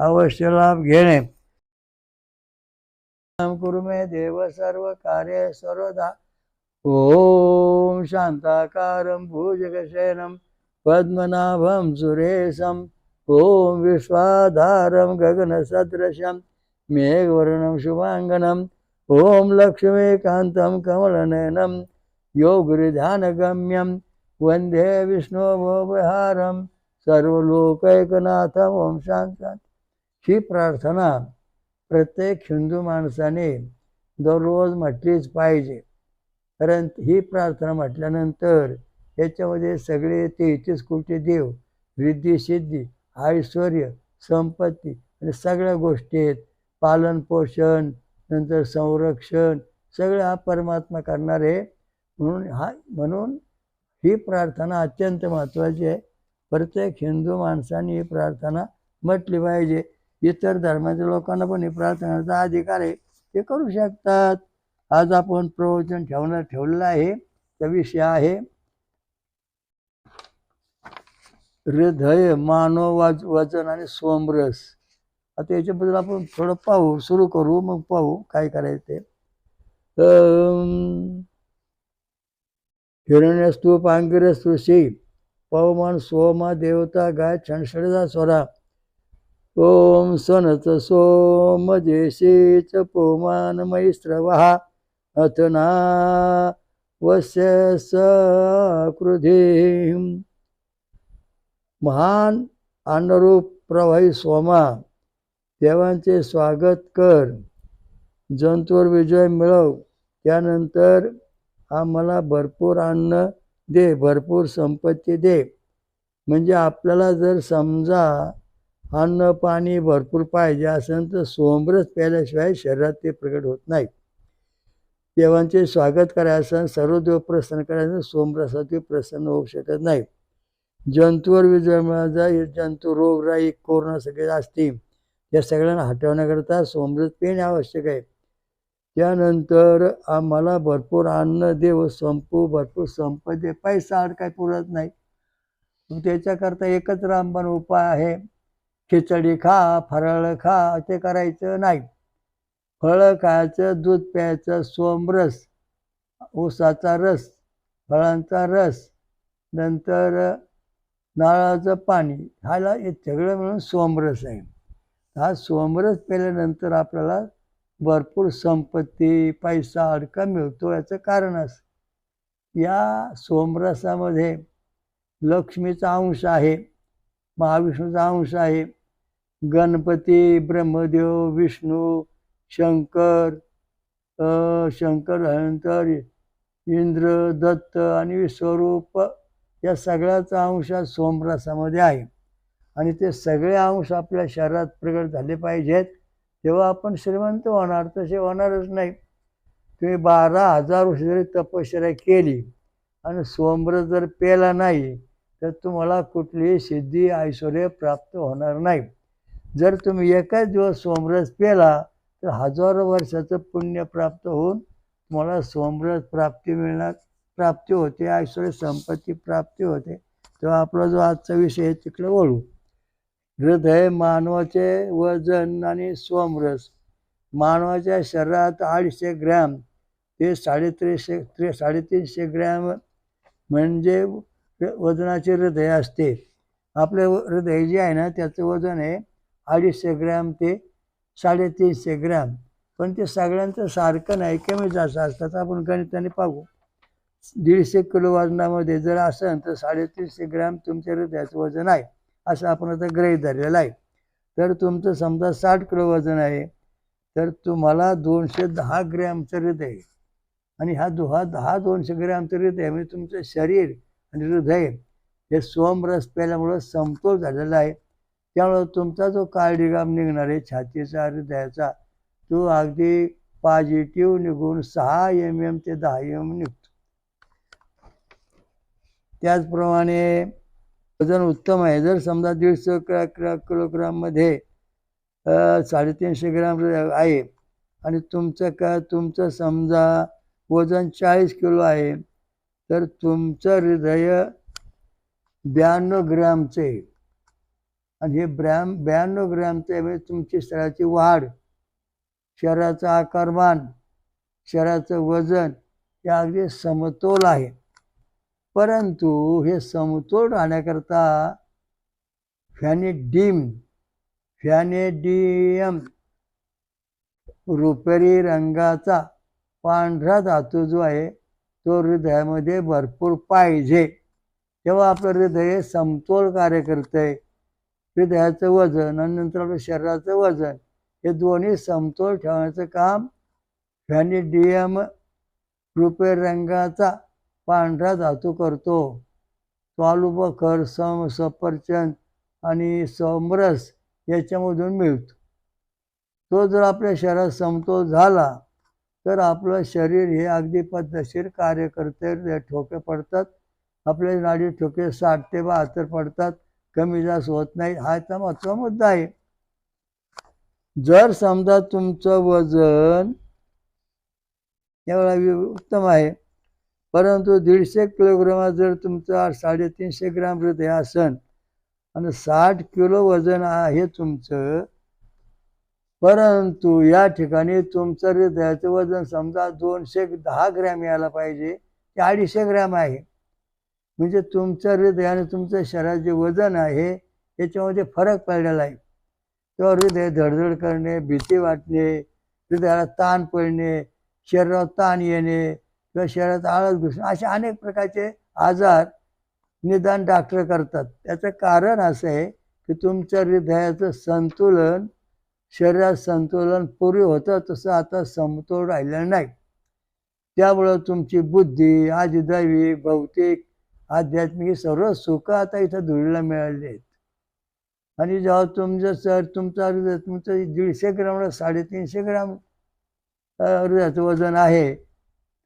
अवश्य लाभ घेणे. कुरुमे देव सर्व कार्य सर्वदा. ओम शांताकारं भुजगशयनं पद्मनाभं सुरेशं. ॐ विश्वाधारं गगनसदृशं मेघवर्णं शुभाङ्गनं. ॐ लक्ष्मीकान्तं कमलनयनं. योगुरिध्यानगम्यं वन्दे विष्णुभोविहारं सर्वलोकैकनाथं ओम शांत. ही प्रार्थना प्रत्येक हिंदू माणसाने दररोज म्हटलीच पाहिजे. कारण ही प्रार्थना म्हटल्यानंतर याच्यामध्ये सगळे तेहतीस कोटी देव रिद्धी सिद्धी ऐश्वर संपत्ती आणि सगळ्या गोष्टी आहेत. पालनपोषण नंतर संरक्षण सगळं हा परमात्मा करणार आहे. म्हणून हा म्हणून ही प्रार्थना अत्यंत महत्त्वाची आहे. प्रत्येक हिंदू माणसाने ही प्रार्थना म्हटली पाहिजे. इतर धर्माच्या लोकांना पण हे प्रार्थनाचा अधिकार आहे. ते करू शकतात. आज आपण प्रवचन ठेवणार ठेवलेलं आहे. त्या विषय आहे. हृदय मानव वाज वजन आणि सोमरस. आता याच्याबद्दल आपण थोडं पाहू सुरू करू मग पाहू काय करायचं ते हिरण्यस्तू पांगिरस्तू शी पवमान सोमा देवता गाय छणछडदा स्वरा ओम सनच सोम जेशीच पोमान मैस्त्रवहा अथना वस्य सकृधी महान अन्नरूप प्रवाही सोमा देवांचे स्वागत कर। जंतूवर विजय मिळव त्यानंतर आम्हाला भरपूर अन्न दे भरपूर संपत्ती दे। म्हणजे आपल्याला जर समजा अन्न पाणी भरपूर पाहिजे असेल तर सोमरस प्यायल्याशिवाय शरीरात ते प्रकट होत नाही. देवांचे स्वागत करायचं सर्व देव प्रसन्न करायचं सोमरसात प्रसन्न होऊ शकत नाही. जंतूवर विजय मिळायचा जंतू रोगराई कोरोना सगळे असतील या सगळ्यांना हटवण्याकरता सोमरस पिणे आवश्यक आहे. त्यानंतर आम्हाला भरपूर अन्न देव संपू भरपूर संपत्ती पैसा आड काय पुरत नाही. त्याच्याकरता एकच रामबाण उपाय आहे. खिचडी खा फराळ खा ते करायचं नाही. फळं खायचं दूध प्यायचं सोमरस ऊसाचा रस फळांचा रस नंतर नारळाचं पाणी. ह्याला हे सगळं मिळून सोमरस आहे. हा सोमरस प्यायल्यानंतर आपल्याला भरपूर संपत्ती पैसा अडका मिळतो याचं कारण असं. या सोमरसामध्ये लक्ष्मीचा अंश आहे महाविष्णूचा अंश आहे गणपती ब्रह्मदेव विष्णू शंकर शंकर हनंतर इंद्र दत्त आणि स्वरूप या सगळ्याचा अंश सोमरसामध्ये आहे. आणि ते सगळे अंश आपल्या शरीरात प्रगट झाले पाहिजेत. तेव्हा आपण श्रीमंत होणार तसे होणारच नाही. तुम्ही बारा हजार वर्ष जरी तपश्चर्या केली आणि सोमरस जर पेला नाही तर तुम्हाला कुठलीही सिद्धी ऐश्वर प्राप्त होणार नाही. जर तुम्ही एकाच दिवस सोमरस पेला तर हजारो वर्षाचं पुण्य प्राप्त होऊन तुम्हाला सोमरस प्राप्ती मिळणार प्राप्ती होते ऐश्वर संपत्ती प्राप्ती होते. तेव्हा आपला जो आजचा विषय आहे तिकडे वळू. हृदय मानवाचे वजन आणि सोमरस. मानवाच्या शरीरात अडीचशे ग्रॅम ते साडेतीनशे त्रे साडेतीनशे ग्रॅम म्हणजे वजनाचे हृदय असते. आपले व- हृदय जे आहे ना त्याचं वजन आहे अडीचशे ग्रॅम ते साडेतीनशे ग्रॅम. पण ते सगळ्यांचं सारखं नाही कमी जास्त असतात आपण गणिताने पाहू. दीडशे किलो वजनामध्ये जर असेल तर साडेतीनशे ग्रॅम तुमच्या हृदयाचं वजन आहे असं आपण आता ग्रही धरलेलं आहे. तर तुमचं समजा साठ किलो वजन आहे तर तुम्हाला दोनशे दहा ग्रॅमचं हृदय आणि हा दुहा दहा दोनशे ग्रॅमचं हृदय म्हणजे तुमचं शरीर आणि हृदय हे सोमरस प्यायल्यामुळं समतोल झालेला आहे. त्यामुळं तुमचा जो कार्डिगाम निघणार आहे छातीचा हृदयाचा तो अगदी पॉझिटिव्ह निघून सहा एम एम ते दहा एम निघतो. त्याचप्रमाणे वजन उत्तम आहे. जर समजा दीडशे क- किलोग्राममध्ये साडेतीनशे ग्राम आहे आणि तुमचं का तुमचं समजा वजन चाळीस किलो आहे तर तुमचं हृदय ब्याण्णव ग्रामचं आहे आणि हे ब्रॅम ब्याण्णव ग्रॅमचं म्हणजे तुमची शरीराची वाढ शरीराचा आकारमान शरीराचं वजन हे अगदी समतोल आहे. परंतु हे समतोल राहण्याकरता फॅनेडीम फॅनेडियम रुपेरी रंगाचा पांढरा धातू जो आहे तो हृदयामध्ये भरपूर पाहिजे. तेव्हा आपलं हृदय हे समतोल कार्य करतंय. हृदयाचं वजन आणि नंतर आपल्या शरीराचं वजन हे दोन्ही समतोल ठेवण्याचं काम फॅनिडियम रुपे रंगाचा पांढरा धातू करतो. स्वालुबखर सम सफरचंद आणि समरस याच्यामधून मिळतो. तो जर आपल्या शरीरात समतोल झाला तर आपलं शरीर हे अगदी पद्धतशीर कार्य करते. ठोके पडतात. आपले नाडी ठोके साठ ते बहात्तर पडतात. कमी जास्त होत नाही हा याचा महत्त्वाचा मुद्दा आहे. जर समजा तुमचं वजन एवढा उत्तम आहे परंतु दीडशे किलोग्रामात जर तुमचं साडेतीनशे ग्राम हृदय असन आणि साठ किलो वजन आहे तुमचं परंतु या ठिकाणी तुमचं हृदयाचं वजन समजा दोनशे दहा ग्रॅम यायला पाहिजे ते अडीचशे ग्रॅम आहे. म्हणजे तुमचं हृदय आणि तुमचं शरीराचे जे वजन आहे याच्यामध्ये फरक पडलेला आहे. तेव्हा हृदय धडधड करणे भीती वाटणे हृदयाला ताण पडणे शरीरावर ताण येणे किंवा शरीरात आळस घुसणे असे अनेक प्रकारचे आजार निदान डॉक्टर करतात. त्याचं कारण असं आहे की तुमच्या हृदयाचं संतुलन शरीरात संतुलन पूर्वी होतं तसं आता समतोल राहिलेलं नाही. त्यामुळं तुमची बुद्धी आदिदैवी भौतिक आध्यात्मिक सर्व सुख आता इथं धुळीला मिळाले आहेत आणि जेव्हा तुमचं सर तुमचा हृदय तुमचं दीडशे ग्रामला साडेतीनशे ग्राम हृदयाचं वजन आहे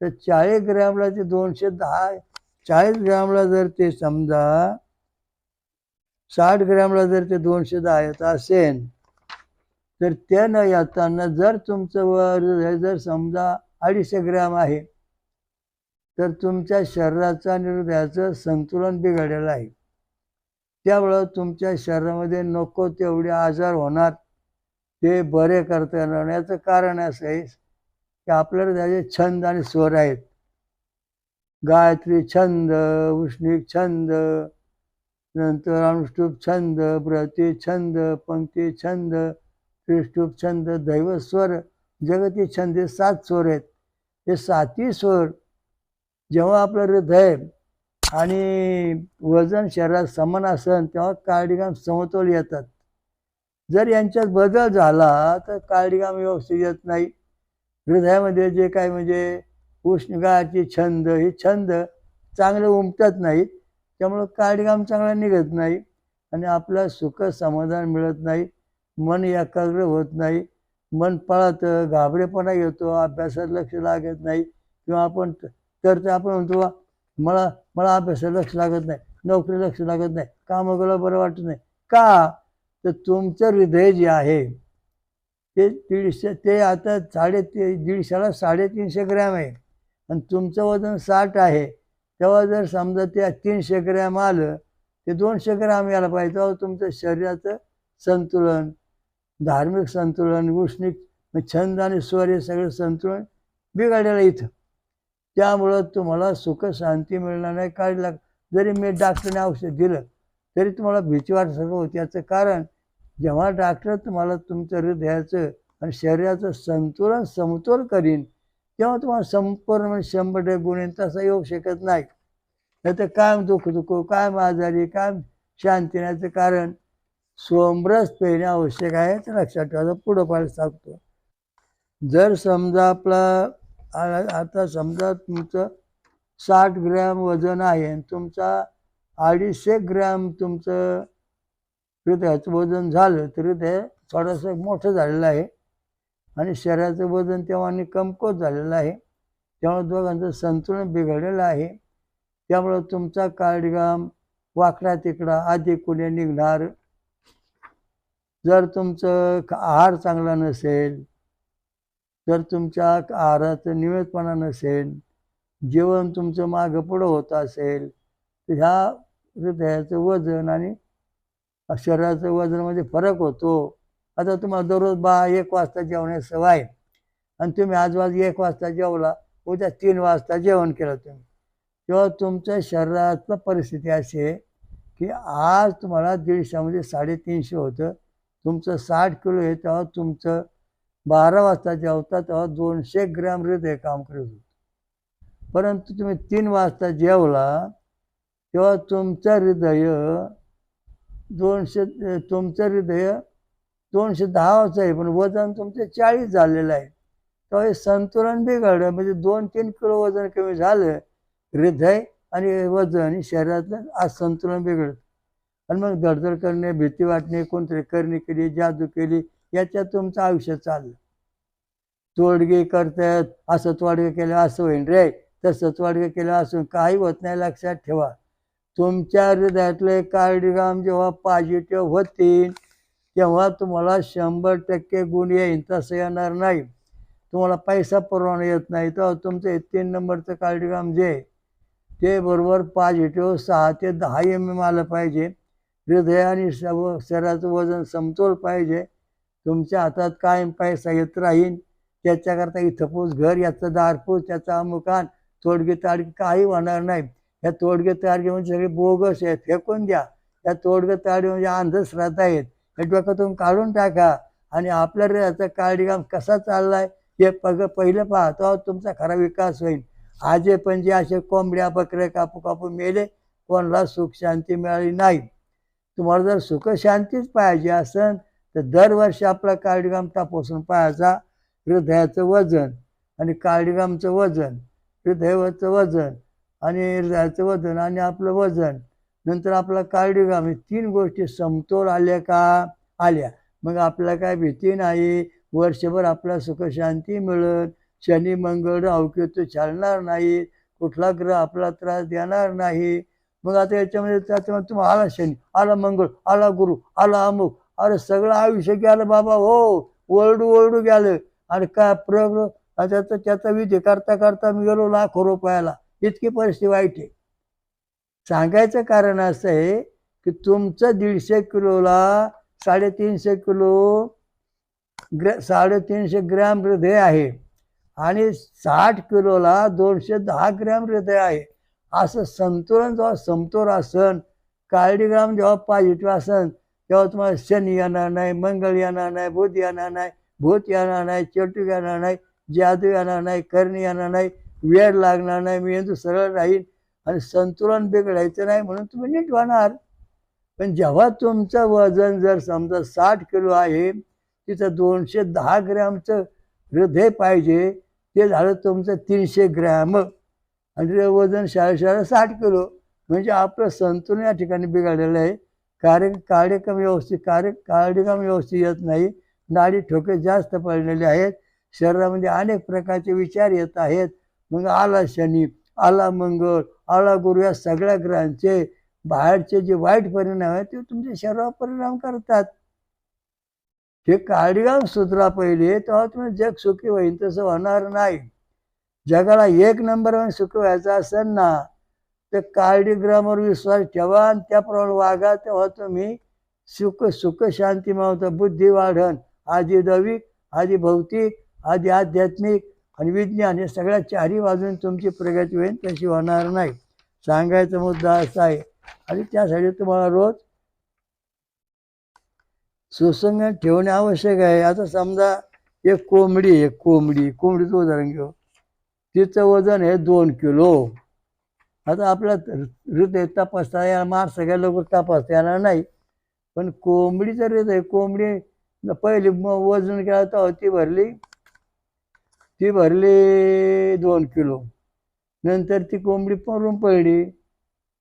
तर चाळीस ग्रॅमला ते दोनशे दहा चाळीस ग्रॅमला जर ते समजा साठ ग्रॅमला जर ते दोनशे दहा येत असेल तर ते न येताना जर तुमचं हृदय जर समजा अडीचशे ग्रॅम आहे तर तुमच्या शरीराचं आणि हृदयाचं संतुलन बिघडलेलं आहे. त्यामुळं तुमच्या शरीरामध्ये नको तेवढे आजार होणार. ते बरे करता येणार याचं कारण असं आहे की आपल्या हृदयाचे छंद आणि स्वर आहेत. गायत्री छंद उष्णिक छंद नंतर अनुष्टुप छंद व्रती छंद पंक्ती छंद त्रिष्टुप छंद दैव स्वर जगती छंद हे सात स्वर आहेत. हे सातही स्वर जेव्हा आपलं हृदय आणि वजन शरीरात समान असन तेव्हा कार्डिगाम समतोल येतात. जर यांच्यात बदल झाला तर कार्डिगाम व्यवस्थित येत नाही. हृदयामध्ये जे काय म्हणजे उष्णगाची छंद हे छंद चांगले उमटत नाहीत. त्यामुळं कार्डिगाम चांगला निघत नाही आणि आपलं सुख समाधान मिळत नाही. मन एकाग्र होत नाही. मन पळतं घाबरेपणा येतो अभ्यासात लक्ष लागत नाही किंवा आपण तर ते आपण म्हणतो मला मला अभ्यास लक्ष लागत नाही नोकरी लक्ष लागत नाही काम वगैरे बरं वाटत नाही. का? तर तुमचं हृदय जे आहे ते दीडशे ते आता साडे ते दीडशेला साडेतीनशे ग्रॅम आहे. आणि तुमचं वजन साठ आहे. तेव्हा जर समजा ते तीनशे ग्रॅम आलं ते दोनशे ग्रॅम यायला पाहिजे. तेव्हा तुमचं शरीराचं संतुलन धार्मिक संतुलन उष्णिक छंद आणि स्वर हे सगळं संतुलन बिघडलेलं इथं. त्यामुळं तुम्हाला सुख शांती मिळणार नाही. काय लाग जरी मी डॉक्टरने औषध दिलं तरी तुम्हाला भीती वाटसारखं होती याचं कारण जेव्हा डॉक्टर तुम्हाला तुमचं हृदयाचं आणि शरीराचं संतुलन समतोल करीन तेव्हा तुम्हाला संपूर्ण म्हणजे शंभर टक्के गुण तसा येऊ शकत नाही. नाही तर कायम दुःख दुखो कायम आजारी कायम शांती नाहीचं कारण सोमरस पेरणे आवश्यक आहे ते लक्षात ठेवायचं पुढं पाहिजे सांगतो जर समजा आपला आता समजा तुमचं साठ ग्रॅम वजन आहे आणि तुमचा अडीचशे ग्रॅम तुमचं हृदयाचं वजन झालं तर हृदय थोडंसं मोठं झालेलं आहे. आणि शरीराचं वजन तेव्हा कमकुवत झालेलं आहे. त्यामुळे दोघांचं संतुलन बिघडलेलं आहे. त्यामुळं तुमचा कार्डगाम वाकडा तिकडा आधी कुणी निघणार. जर तुमचं आहार चांगला नसेल जर तुमच्या आहाराचं नियमितपणा नसेल जेवण तुमचं मागं पुढं होत असेल तर ह्या हृदयाचं वजन आणि शरीराचं वजनमध्ये म्हणजे फरक होतो. आता तुम्हाला दररोज बा एक वाजता जेवण्यास सवय आहे. आणि तुम्ही आज वाज एक वाजता जेवला उद्या तीन वाजता जेवण केलं तुम्ही. तेव्हा तुमच्या शरीरातलं परिस्थिती अशी आहे की आज तुम्हाला दीडशेमध्ये साडेतीनशे होतं. तुमचं साठ किलो आहे तेव्हा तुमचं बारा वाजता जेवता तेव्हा दोनशे ग्रॅम हृदय काम करत होतं. परंतु तुम्ही तीन वाजता जेवला तेव्हा तुमचं हृदय दोनशे तुमचं हृदय दोनशे दहाचं आहे पण वजन तुमचं चाळीस झालेलं आहे. तेव्हा हे संतुलन बिघडलं म्हणजे दोन तीन किलो वजन कमी झालं हृदय आणि वजन शरीरातलं आज संतुलन बिघडत आणि मग धडधड करणे भीती वाटणे कोणतरी करणे केली जादू केली याच्यात तुमचं आयुष्य चाललं. तोडगे करतायत असं तोडगे केलं असं होईन रे तसं तोडगे केलं असं काही होत नाही लक्षात ठेवा. तुमच्या हृदयातले कार्डिगाम जेव्हा पॉझिटिव्ह होतील तेव्हा तुम्हाला शंभर टक्के गुण येईन तसं येणार नाही. तुम्हाला पैसा परवाना येत नाही. तर तुमचं हे तीन नंबरचं कार्डिगाम जे आहे, ते बरोबर पॉझिटिव्ह सहा ते दहा एम एम आलं पाहिजे. हृदय आणि सर्व शरीराचं वजन समतोल पाहिजे. तुमच्या हातात कायम पैसा येत राहील त्याच्याकरता इथं पूस घर याचं दारपूस त्याचा अमुकान तोडगे ताडगे काही होणार नाही. ह्या तोडगे ताडगे म्हणजे सगळे बोगस आहेत फेकून द्या. या तोडगे ताडगे म्हणजे अंधश्रद्धा आहेत. हे डोक्यातून काढून टाका. आणि आपल्या याचा कार्यक्रम कसा चाललाय हे पग पहिलं पहा तो तुमचा खरा विकास होईल. आजे पण जे असे कोंबड्या बकऱ्या कापू कापू मेले कोणाला सुख शांती मिळाली नाही. तुम्हाला जर सुख शांतीच पाहिजे असेल तर दरवर्षी आपला कार्डिगाम तपासून पाहायचा हृदयाचं वजन आणि कार्डिगामचं वजन हृदयाचं वजन आणि हृदयाचं वजन आणि आपलं वजन. नंतर आपला कार्डिगाम हे तीन गोष्टी समतोल आल्या का? आल्या. मग आपल्याला काय भीती नाही? वर्षभर आपला सुखशांती मिळत शनी मंगळ अवकेतू चालणार नाही. कुठला ग्रह आपला त्रास देणार नाही. मग आता याच्यामध्ये त्याच्यामध्ये तुम्हाला आला शनी आला मंगळ आला गुरु आला अमुक अरे सगळं आयुष्य गेलं बाबा हो ओरडू ओरडू गेलं. आणि काय प्रयोग त्याचा त्याचा विधी करता करता मी गेलो लाखो रुपयाला. इतकी परिस्थिती वाईट आहे. सांगायचं कारण असं आहे की तुमचं दीडशे किलोला साडेतीनशे किलो ग्र साडेतीनशे ग्रॅम हृदय आहे. आणि साठ किलोला दोनशे दहा ग्रॅम हृदय आहे. असं संतुलन जेव्हा समतोल असन कार्डिग्राम जेव्हा पॉझिटिव्ह असन तेव्हा तुम्हाला शनी येणार नाही मंगल येणार नाही बुध येणार नाही भूत येणार नाही चेटूक येणार नाही जादू येणार नाही करणी येणार नाही वेळ लागणार नाही मेंदू सरळ राहील आणि संतुलन बिघडायचं नाही म्हणून तुम्ही नीट होणार पण जेव्हा तुमचं वजन जर समजा साठ किलो आहे तिथं दोनशे दहा ग्रॅमचं हृदय पाहिजे ते झालं तुमचं तीनशे ग्रॅम. आणि वजन शाळे साठ किलो. म्हणजे आपलं संतुलन या ठिकाणी बिघडलेलं आहे. कार्य कार्यक्रम व्यवस्थित कार्य कार्यक्रम व्यवस्थित येत नाही. नाडी ठोके जास्त पडलेले आहेत. शरीरामध्ये अनेक प्रकारचे विचार येत आहेत. मग आला शनी आला मंगळ आला गुरु या सगळ्या ग्रहांचे. बाहेरचे जे वाईट परिणाम आहेत ते तुमच्या शरीरावर परिणाम करतात. हे कार्डिगाम सुधरा पहिले तेव्हा तुम्ही जग सुखी होईल तसं होणार नाही. जगाला एक नंबरवर सुखी व्हायचं असेल ना तर कार्डिग्रामवर विश्वास ठेवा आणि त्याप्रमाणे वागा तेव्हा तुम्ही सुख सुख शांती मावता बुद्धी वाढण आधी दैविक आधी भौतिक आधी आध्यात्मिक आणि विज्ञान हे सगळ्या चारी बाजून तुमची प्रगती होईल तशी होणार नाही. सांगायचा मुद्दा असा आहे. आणि त्यासाठी तुम्हाला रोज सुसंगत ठेवणे आवश्यक आहे. आता समजा एक कोंबडी आहे कोंबडी कोंबडीचं उदाहरण घेऊ. तिचं वजन आहे दोन किलो. आता आपला हृदय तपासता या मार सगळ्या लवकर तपासता येणार नाही. पण कोंबडीचं हृदय कोंबडी पहिली म- वजन केलं तेव्हा ती भरली ती भरली दोन किलो. नंतर ती कोंबडी पडून पडली.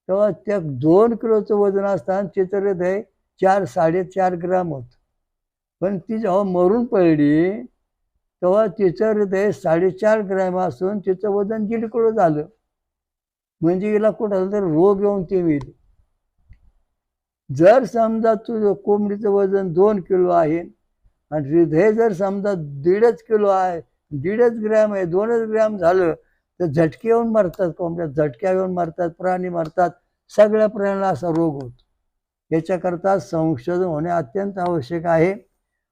तेव्हा त्या दोन किलोचं वजन असताना तिचं हृदय चार साडेचार ग्राम होत. पण ती जेव्हा मरून पडली तेव्हा तिचं हृदय साडेचार ग्रॅम असून तिचं वजन दीड किलो झालं. म्हणजे हिला कुठं तर रोग येऊन ते होईल जर समजा तुझं कोंबडीचं वजन दोन किलो आहे आणि हृदय जर समजा दीडच किलो आहे दीडच ग्रॅम आहे दोनच ग्रॅम झालं तर झटके येऊन मरतात कोंबड्या झटक्या येऊन मरतात प्राणी मरतात सगळ्या प्राण्याला असा रोग होतो. याच्याकरता संशोधन होणे अत्यंत आवश्यक आहे.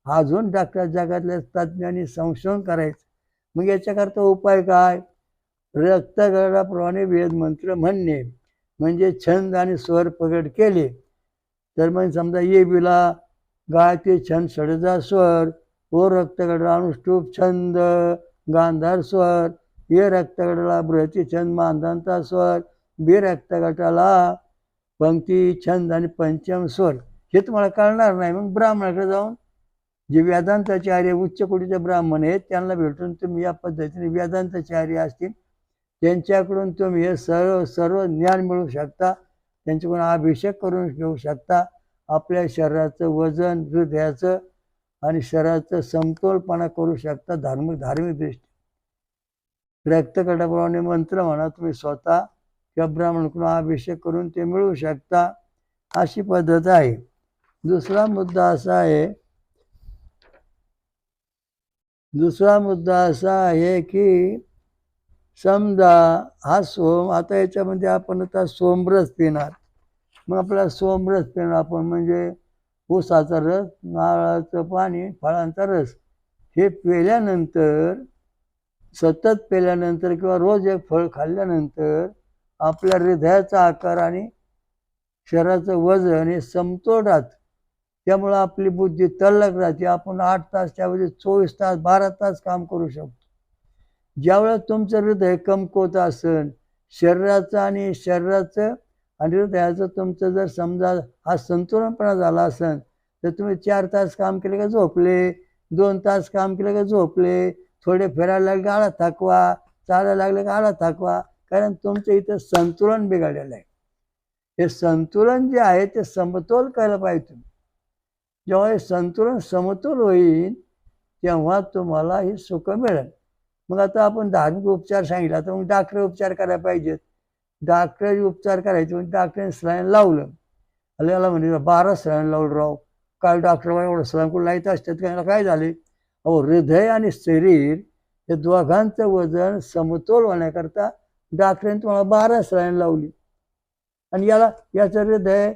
अजून डॉक्टर जगातल्या तज्ज्ञांनी संशोधन करायचं. मग याच्याकरता उपाय काय? रक्तगडाप्रमाणे वेदमंत्र म्हणणे. म्हणजे छंद आणि स्वर प्रगट केले. तर मग समजा ये बिला गायते छंद षडजा स्वर. ओ रक्तगडला अनुष्टूप छंद गांधार स्वर. ये रक्तगडाला बृहती छंद मांधांचा स्वर. बी रक्तगटाला पंक्ती छंद आणि पंचम स्वर. हे तुम्हाला कळणार नाही. मग ब्राह्मणाकडे जाऊन जे वेदांताचार्य उच्च कोटीचे ब्राह्मण आहेत त्यांना भेटून तुम्ही या पद्धतीने वेदांताचार्य असतील त्यांच्याकडून तुम्ही हे सर्व सर्व ज्ञान मिळवू शकता. त्यांच्याकडून अभिषेक करून घेऊ शकता. आपल्या शरीराचं वजन हृदयाचं आणि शरीराचं समतोलपणा करू शकता धार्मिक धार्मिक दृष्टी. रक्तकटाप्रमाणे मंत्र म्हणा तुम्ही स्वतः किंवा ब्राह्मणकडून अभिषेक करून ते मिळवू शकता. अशी पद्धत आहे. दुसरा मुद्दा असा आहे दुसरा मुद्दा असा आहे की समजा हा सोम आता याच्यामध्ये आपण आता सोमरस पिणार. मग आपला सोमरस पिणार आपण म्हणजे ऊसाचा रस नारळाचं पाणी फळांचा रस. हे पिल्यानंतर सतत पिल्यानंतर किंवा रोज एक फळ खाल्ल्यानंतर आपल्या हृदयाचा आकार आणि शरीराचं वजन हे समतोलात त्यामुळं आपली बुद्धी तल्लक राहते. आपण आठ तास त्यामध्ये चोवीस तास बारा तास काम करू शकतो. ज्यावेळेस तुमचं हृदय कमकुवत असेल शरीराचं आणि शरीराचं आणि हृदयाचं तुमचं जर समजा हा संतुलनपणा झाला असेल तर तुम्ही चार तास काम केले का झोपले दोन तास काम केले का झोपले थोडे फिरायला लागले का आळा थकवा चालायला लागले का आळा थकवा कारण तुमचं इथं संतुलन बिघडलेलं आहे. हे संतुलन जे आहे ते समतोल करायला पाहिजे तुम्ही. जेव्हा हे संतुलन समतोल होईल तेव्हा तुम्हाला हे सुख मिळेल. मग आता आपण धार्मिक उपचार सांगितला तर मग डॉक्टर उपचार करायला पाहिजेत. डॉक्टर उपचार करायचे म्हणजे डॉक्टरने सलाईन लावलं. आले याला म्हणजे बारा सलाईन लावलं राव. काय डॉक्टर एवढं सलाईन कुठं लाईत असतात काय काय झाले? अहो हृदय आणि शरीर हे दोघांचं वजन समतोल होण्याकरता डॉक्टरने तुम्हाला बारा सलाईन लावली. आणि याला याचं हृदय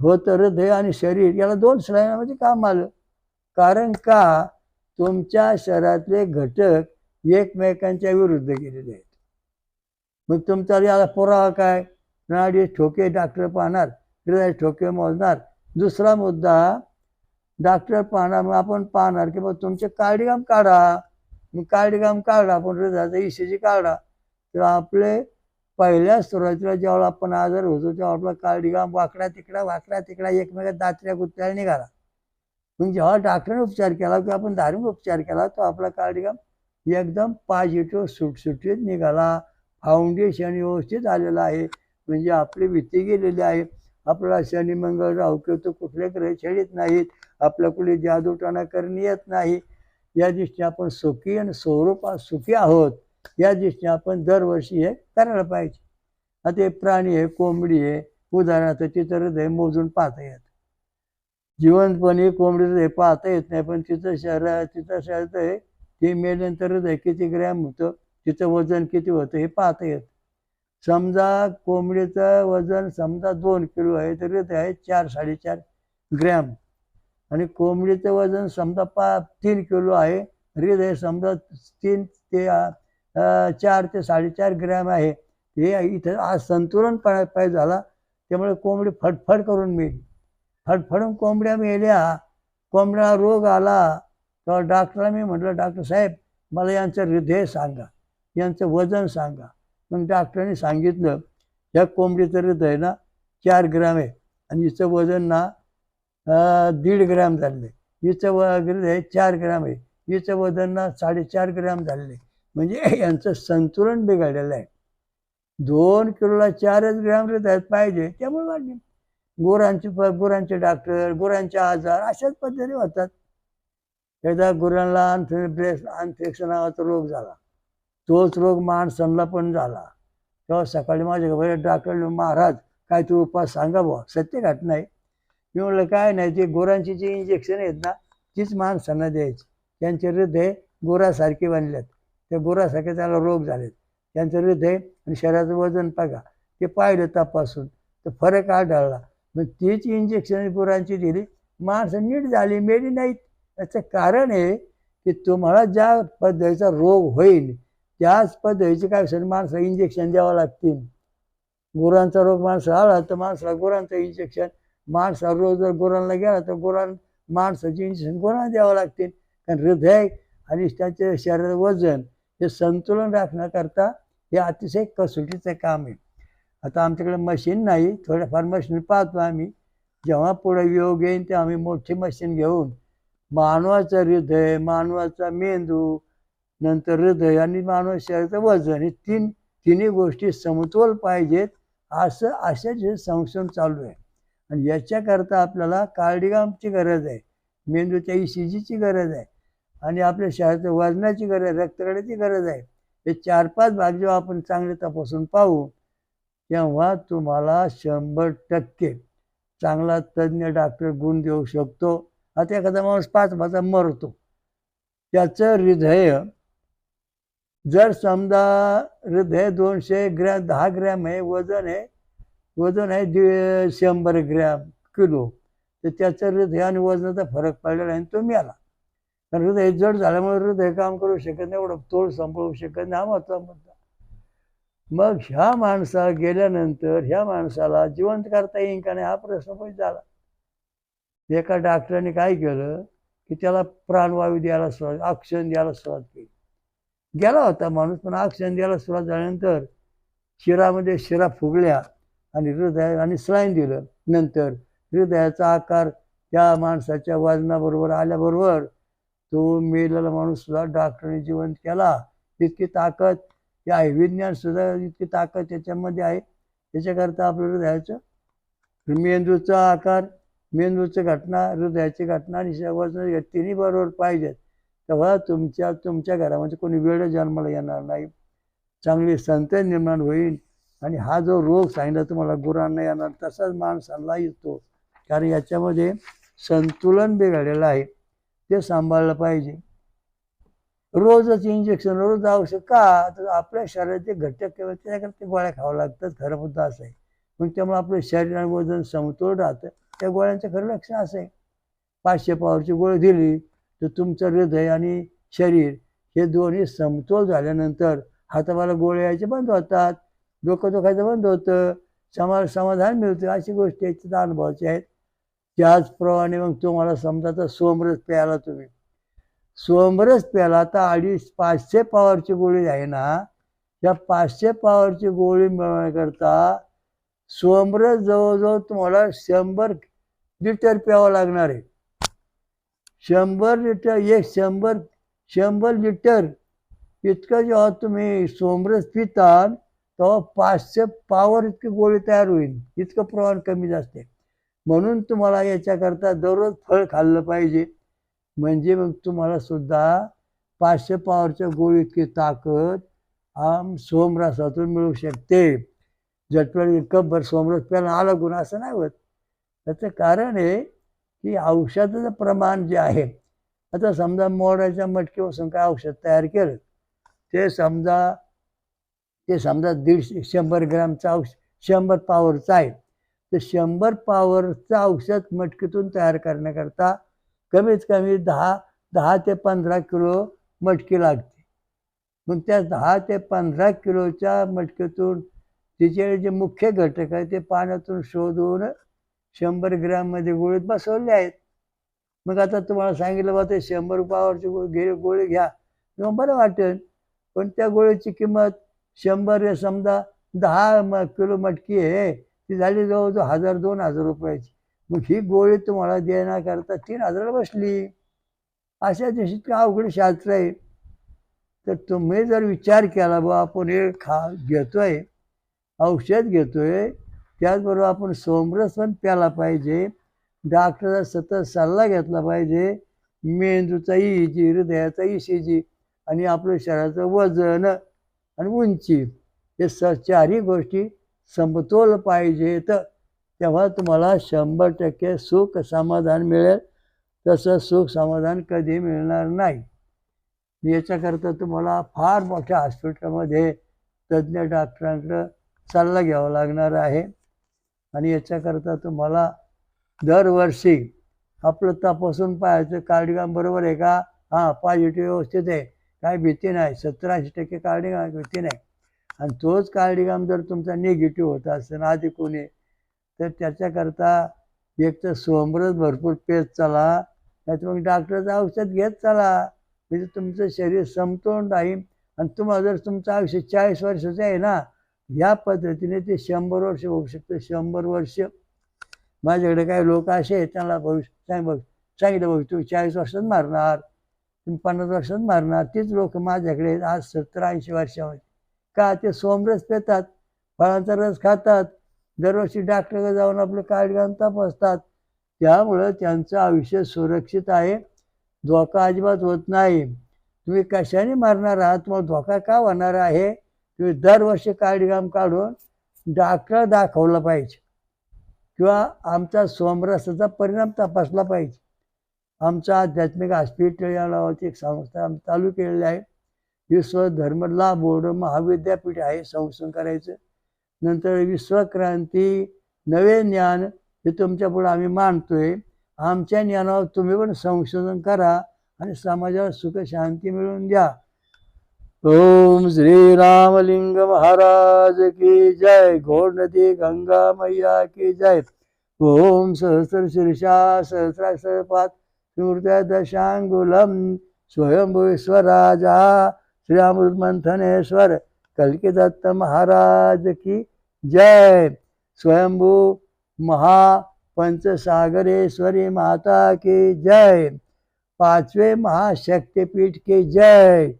होतं हृदय आणि शरीर याला दोन सलाईनामध्ये काम आलं. कारण का? तुमच्या शरीरातले घटक एकमेकांच्या विरुद्ध गेलेले आहेत. मग तुमचा याला पुरावा काय? नाडी ठोके डॉक्टर पाहणार हृदय ठोके मोजणार. दुसरा मुद्दा डॉक्टर पाहणार मग आपण पाहणार की मग तुमचे कार्डिगाम काढा. मग कार्डिगाम काढा आपण हृदयाचा ईसीजी काढा. तर आपले पहिल्या सुरुवातीला जेव्हा आपण आजार होतो तेव्हा आपला कार्डिगाम वाकडा तिकडा वाकडा तिकडा एकमेकात दात्र्या गुत्त्या निघाला. मग जेव्हा डॉक्टरने उपचार केला किंवा आपण धार्मिक उपचार केला तो आपला कार्डिगाम एकदम पॉझिटिव्ह सुटसुटीत निघाला. फाउंडेशन व्यवस्थित आलेलं आहे. म्हणजे आपली भीती गेलेली आहे. आपला शनी मंगळ राहू किंवा कुठले ग्रह छेडित नाहीत. आपल्या कुठे जादूटणा करणे येत नाही. या दृष्टीने आपण सुखी आणि स्वरूपात सुखी आहोत. या दृष्टीने आपण दरवर्षी हे करायला पाहिजे. आता हे प्राणी आहे कोंबडी आहे. उदाहरणार्थ तिचं हृदय मोजून पाहता येत. जिवंतपणी कोंबडी हृदय पाहता येत नाही पण तिचं शहर तिचं शहर आहे ते मेल्यानंतर हृदय किती ग्रॅम होतं तिचं वजन किती होतं हे पाहता येत समजा कोंबडीचं वजन समजा दोन किलो आहे तर हृदय आहे चार साडेचार ग्रॅम. आणि कोंबडीचं वजन समजा पा तीन किलो आहे हृदय समजा तीन ते चार ते साडेचार ग्रॅम आहे. हे इथं आज संतुलन पाहिजे झाला त्यामुळे कोंबडी फटफट करून मिळली फटफडून कोंबड्या मेल्या कोंबड्या रोग आला तेव्हा डॉक्टरला मी म्हटलं डॉक्टर साहेब मला यांचं हृदय सांगा यांचं वजन सांगा. मग डॉक्टरांनी सांगितलं ह्या कोंबडीचं हृदय ना चार ग्रॅम आहे आणि हिचं वजन ना दीड ग्रॅम झालेलं आहे. हिचं व हृदय चार ग्रॅम आहे. हिचं वजन ना साडेचार ग्रॅम झालेलं आहे. म्हणजे यांचं संतुलन बिघडलेलं आहे. दोन किलोला चारच ग्रॅम हृदयात पाहिजे त्यामुळे वाढले. गुरांची प गुरांचे डॉक्टर गुरांचे आजार अशाच पद्धतीने होतात. एकदा गुरांना ब्रेस अनफेक्स नावाचा रोग झाला. तोच रोग माणसांना पण झाला. तेव्हा सकाळी माझ्या बरेच डॉक्टर महाराज काय तू उपास सांगा बुवा सत्य घटना आहे मी म्हणलं काय नाही ते गुरांची जी इंजेक्शन आहेत ना तीच माणसांना द्यायची. त्यांचे हृदय गोरासारखे बनलेत. त्या गोरासारखे त्याला रोग झालेत. त्यांचं हृदय आणि शरीराचं वजन बघा. ते पाहिलं तपासून. तर फरक आढळला. मग तीच इंजेक्शन गुरांची दिली. माणसं नीट झाली मेली नाहीत. याचं कारण आहे की तुम्हाला ज्या पद्धतीचा रोग होईल त्याच पद्धतीचे काय असेल माणसं इंजेक्शन द्यावं लागतील. गुरांचा रोग माणसं आला तर माणसाला गुरांचं इंजेक्शन माणसा रोग जर गुरांना गेला तर गुरां माणसाचे इंजेक्शन गुरांना द्यावं लागतील. कारण हृदय आणि त्याचे शरीर वजन हे संतुलन राखण्याकरता हे अतिशय कसोटीचं काम आहे. आता आमच्याकडे मशीन नाही थोड्याफार मशीन पाहतो आम्ही. जेव्हा पुढे योग येईल तेव्हा आम्ही मोठी मशीन घेऊन मानवाचं हृदय मानवाचा मेंदू नंतर हृदय आणि मानव शरीराचं वजन हे तीन तिन्ही गोष्टी समतोल पाहिजेत असं असेच हे संशोधन चालू आहे. आणि याच्याकरता आपल्याला कार्डिगामची गरज आहे मेंदूच्या ई सी जीची गरज आहे आणि आपल्या शरीराच्या वजनाची गरज आहे रक्तगडाची गरज आहे. हे चार पाच भाग जेव्हा आपण चांगले तपासून पाहू तेव्हा तुम्हाला शंभर टक्के चांगला तज्ज्ञ डॉक्टर गुण देऊ शकतो. आता एखादा माणूस पाच माझा मरतो. त्याचं हृदय जर समजा हृदय दोनशे ग्रॅम दहा ग्रॅम आहे वजन आहे वजन आहे दि शंभर ग्रॅम किलो तर त्याचं हृदय आणि वजनाचा फरक पडलेला आहे आणि तो मिळाला कारण हृदय जड झाल्यामुळे हृदय काम करू शकत नाही एवढं तोड सांभाळू शकत नाही हा महत्वा मुद्दा. मग ह्या माणसा गेल्यानंतर ह्या माणसाला जिवंत करता येईल का नाही हा प्रश्न पण झाला. एका डॉक्टरांनी काय केलं की त्याला प्राणवायू द्यायला सुरुवात ऑक्सिजन द्यायला सुरुवात केली. गेला होता माणूस पण ऑक्सिजन द्यायला सुरुवात झाल्यानंतर शिरामध्ये शिरा फुगल्या आणि हृदय आणि स्लाईन दिलं. नंतर हृदयाचा आकार त्या माणसाच्या वजनाबरोबर आल्याबरोबर तो मेलेला माणूससुद्धा डॉक्टरने जिवंत केला. इतकी ताकद हे आहे विज्ञानसुद्धा इतकी ताकद त्याच्यामध्ये आहे. त्याच्याकरता आपलं हृदयाचं मेंदूचा आकार मेंदूचं घटना हृदयाची घटना आणि वजन तिन्ही बरोबर पाहिजेत. तेव्हा तुमच्या तुमच्या घरामध्ये कोणी वेळ जन्माला येणार नाही. चांगली संतती निर्माण होईल. आणि हा जो रोग सांगितला तुम्हाला गुरांना येणार तसाच माणसांना येतो. कारण याच्यामध्ये संतुलन बिघडलेलं आहे. ते सांभाळलं पाहिजे. रोजच इंजेक्शन रोज औषध का? तर आपल्या शरीराचे घटक किंवा त्याच्याकडे ते गोळ्या खावं लागतात. खरं मुद्दा असं आहे. मग त्यामुळे आपलं शरीर आणि वजन समतोल राहतं. त्या गोळ्यांचं खरं लक्ष असं आहे. पाचशे पावरची गोळी दिली तर तुमचं हृदय आणि शरीर हे दोन्ही समतोल झाल्यानंतर हातावाला गोळे यायचे बंद होतात. डोकं दुखायचं बंद होतं. समा समाधान मिळतं अशी गोष्टी याच्या अनुभवाच्या आहेत. त्याचप्रमाणे मग तुम्हाला समजा तर सोमरस प्यायला तुम्ही. सोमरस प्यायला तर अडीच पाचशे पावरची गोळी आहे ना या पाचशे पावरची गोळी मिळवण्याकरता सोमरस जवळजवळ तुम्हाला शंभर लिटर प्यावं लागणार आहे. शंभर लिटर एक शंभर शंभर लिटर इतकं जेव्हा तुम्ही सोमरस पिताल तेव्हा पाचशे पावर इतकी गोळी तयार होईल इतकं प्रमाण कमी जास्त आहे. म्हणून तुम्हाला याच्याकरता दररोज फळ खाल्लं पाहिजे. म्हणजे मग तुम्हाला सुद्धा पाचशे पावरच्या गोळी इतकी ताकद आम सोमरसातून मिळू शकते. झटपट कपभर सोमरस प्यायला आला गुण असं नाही होत. त्याचं कारण आहे की औषधाचं प्रमाण जे आहे आता समजा मोडाच्या मटकीपासून काय औषध तयार केलं? ते समजा ते समजा दीडशे शंभर ग्रॅमचं औषध शंभर पावरचं आहे. तर शंभर पावरचं औषध मटकीतून तयार करण्याकरता कमीत कमी दहा दहा ते पंधरा किलो मटकी लागते. मग त्या दहा ते पंधरा किलोच्या मटकीतून तिचे जे मुख्य घटक आहे ते पाण्यातून शोधून शंभर ग्रॅममध्ये गोळीत बसवले आहेत. मग आता तुम्हाला सांगितलं बा ते शंभर रुपयावरची गोळी घे गोळी घ्या. किंवा बरं वाटेल. पण त्या गोळीची किंमत शंभर समजा दहा म किलो मटकी आहे ती झाली जवळजवळ हजार दोन हजार रुपयाची. मग ही गोळी तुम्हाला देण्याकरता तीन हजाराला बसली. अशा दिवशी अवघड शास्त्र आहे. तर तुम्ही जर विचार केला बा आपण हे खा घेतोय. औषध घेतोय. त्याचबरोबर आपण सोमरस पण प्याला पाहिजे. डॉक्टरचा सतत सल्ला घेतला पाहिजे. मेंदूचा इजी हृदयाचा इसीजी आणि आपल्या शरीराचं वजन आणि उंची हे स चारही गोष्टी समतोल पाहिजेत. तेव्हा तुम्हाला शंभर टक्के सुख समाधान मिळेल. तसं सुख समाधान कधी मिळणार नाही. याच्याकरता तुम्हाला फार मोठ्या हॉस्पिटलमध्ये तज्ज्ञ डॉक्टरांकडं सल्ला घ्यावा लागणार आहे. आणि याच्याकरता तुम्हाला दरवर्षी आपलं तपासून पाहायचं कार्डिगाम बरोबर आहे का? हां पॉझिटिव्ह व्यवस्थित आहे. काय भीती नाही. सत्तर ऐंशी टक्के कार्डिगाम भीती नाही. आणि तोच कार्डिगाम जर तुमचा निगेटिव्ह होता असेल आधी कोणी तर त्याच्याकरता एक तर सोमरच भरपूर पेच चला. नाही तर मग डॉक्टरचं औषध घेत चला. म्हणजे तुमचं शरीर समतोल राहील. आणि तुम्हाला जर तुमचं आयुष्य चाळीस वर्षाचं आहे ना या पद्धतीने ते शंभर वर्ष होऊ शकतं. शंभर वर्ष माझ्याकडे काही लोक असे आहेत त्यांना भविष्य सांग बघ सांगितलं बघ तू चाळीस वर्षात मारणार तुम्ही पन्नास वर्षात मारणार. तीच लोक माझ्याकडे आज सत्तर ऐंशी वर्षामध्ये. का? ते सोमरस पेतात फळांचा रस खातात दरवर्षी डॉक्टरकडे जाऊन आपलं कार्ड घालून तपासतात. त्यामुळं त्यांचं आयुष्य सुरक्षित आहे. धोका अजिबात होत नाही. तुम्ही कशाने मारणार आहात? तुम्हाला धोका का होणार आहे? तुम्ही दरवर्षी कार्डिगाम काढून डॉक्टर दाखवला पाहिजे. किंवा आमचा सोमरसाचा परिणाम तपासला पाहिजे. आमचं आध्यात्मिक हॉस्पिटल या नावाची एक संस्था आम्ही चालू केलेली आहे. विश्व धर्म बोर्ड महाविद्यापीठ आहे संशोधन करायचं. नंतर विश्वक्रांती नवे ज्ञान हे तुमच्यापुढे आम्ही मांडतोय. आमच्या ज्ञानावर तुम्ही पण संशोधन करा आणि समाजाला सुख शांती मिळवून द्या. ओम श्री रामलिंग महाराज की जय घोड नदी गंगा मैया की जय। ओम सहस्र शीर्षा सहस्राक्षरपात स्मृत्या दशांगुलम स्वयंभुश्वराजा कलकी दत्त महाराज की जय। स्वयंभू महापंचसागरेश्वरी माता की जय। पाचवे महाशक्तिपीठ की जय।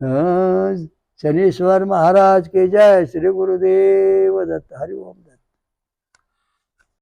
शनीश्वर महाराज के जय श्री गुरुदेव दत्त हरि ओम।